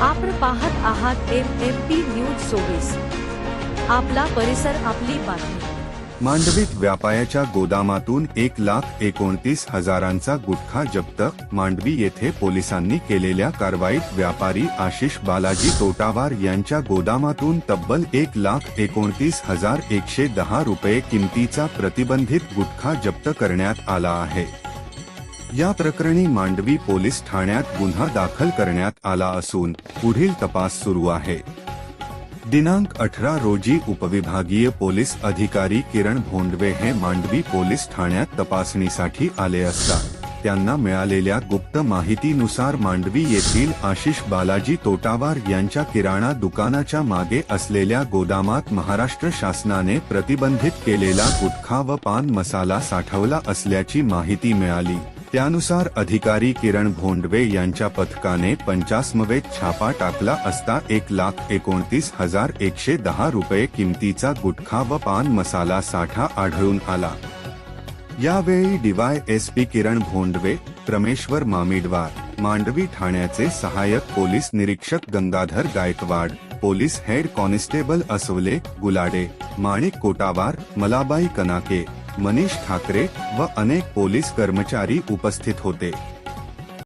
आपण पाहत आहात एम एम पी न्यूज चोवीस. आपला परिसर आपली बातमी. मांडवीत व्यापायाच्या गोदामातून एक लाख एकोणतीस हजारांचा गुटखा जप्त मांडवी येथे पोलिसांनी केलेल्या कारवाईत व्यापारी आशिष बालाजी तोटावार यांच्या गोदामातून तब्बल एक लाख एकोणतीस हजार एकशे दहा रुपये किमतीचा प्रतिबंधित गुटखा जप्त करण्यात आला आहे. या प्रकरणी मांडवी पोलीस ठाण्यात गुन्हा दाखल करण्यात आला असून पुढील तपास सुरू आहे. दिनांक अठरा रोजी उपविभागीय पोलीस अधिकारी किरण भोंडवे हे मांडवी पोलीस ठाण्यात तपासणीसाठी आले असता त्यांना मिळालेल्या गुप्त माहितीनुसार मांडवी येथील आशिष बालाजी तोटावार यांच्या किराणा दुकानाच्या मागे असलेल्या गोदामात महाराष्ट्र शासनाने प्रतिबंधित केलेला गुटखा व पान मसाला साठवला असल्याची माहिती मिळाली. त्यानुसार अधिकारी किरण भोंडवे यांच्या पथकाने पंचासमवेत छापा टाकला असता एक लाख एकोणतीस हजार एकशे दहा रुपये किमतीचा गुटखा व पान मसाला साठा आढळून आला. यावेळी DY S P Kiran Bhondwe Prameshwar Mamidwar Mandvi ठाण्याचे सहाय्यक पोलीस निरीक्षक Gangadhar Gaikwad police head constable Asawale Gulade Manik Kotawar Malabai Kanake Manish Thackeray व अनेक पोलीस कर्मचारी उपस्थित होते.